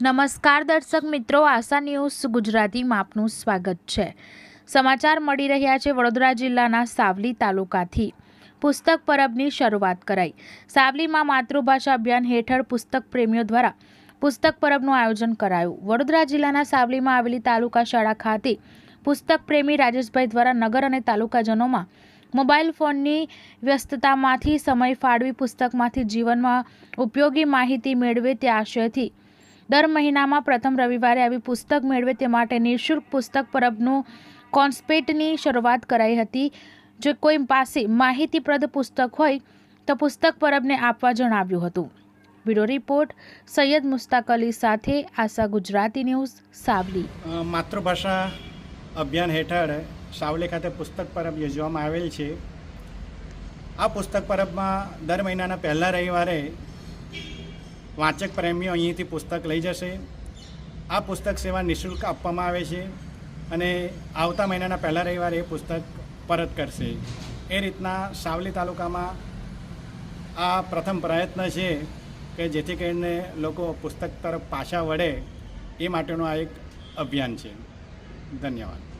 નમસ્કાર દર્શક મિત્રો, આશા ન્યૂઝ ગુજરાતીમાં આપનું સ્વાગત છે. સમાચાર મળી રહ્યા છે વડોદરા જિલ્લાના સાવલી તાલુકાથી. પુસ્તક પરબની શરૂઆત કરાઈ. સાવલીમાં માતૃભાષા અભિયાન હેઠળ પુસ્તક પ્રેમીઓ દ્વારા પુસ્તક પરબનું આયોજન કરાયું. વડોદરા જિલ્લાના સાવલીમાં આવેલી તાલુકા શાળા ખાતે પુસ્તક પ્રેમી રાજેશભાઈ દ્વારા નગર અને તાલુકાજનોમાં મોબાઈલ ફોનની વ્યસ્તતામાંથી સમય ફાળવી પુસ્તકમાંથી જીવનમાં ઉપયોગી માહિતી મેળવે તે આશયથી દર મહિનામાં પ્રથમ રવિવારે આવી પુસ્તક મેળવે તે માટે નિઃશુલ્ક પુસ્તક પરબનું કોન્સ્પેટની શરૂઆત કરાઈ હતી. જો કોઈ પાસે માહિતીપ્રદ પુસ્તક હોય, તો પુસ્તક પરબને આપવા જણાવ્યું હતું. બ્યુરો રિપોર્ટ, સૈયદ મુસ્તાક અલી સાથે આશા ગુજરાતી ન્યૂઝ, સાવલી. માતૃભાષા અભિયાન હેઠળ સાવલી ખાતે પુસ્તક પરબ યોજવામાં આવેલ છે. આ પુસ્તક પરબમાં દર મહિનાના પહેલા રવિવારે વાંચક પ્રેમીઓ અહીંથી પુસ્તક લઈ જશે. આ પુસ્તક સેવા નિઃશુલ્ક આપવામાં આવે છે અને આવતા મહિનાના પહેલા રવિવારે એ પુસ્તક પરત કરશે. એ રીતના સાવલી તાલુકામાં આ પ્રથમ પ્રયત્ન છે કે જેથી કરીને લોકો પુસ્તક તરફ પાછા વળે એ માટેનું આ એક અભિયાન છે. ધન્યવાદ.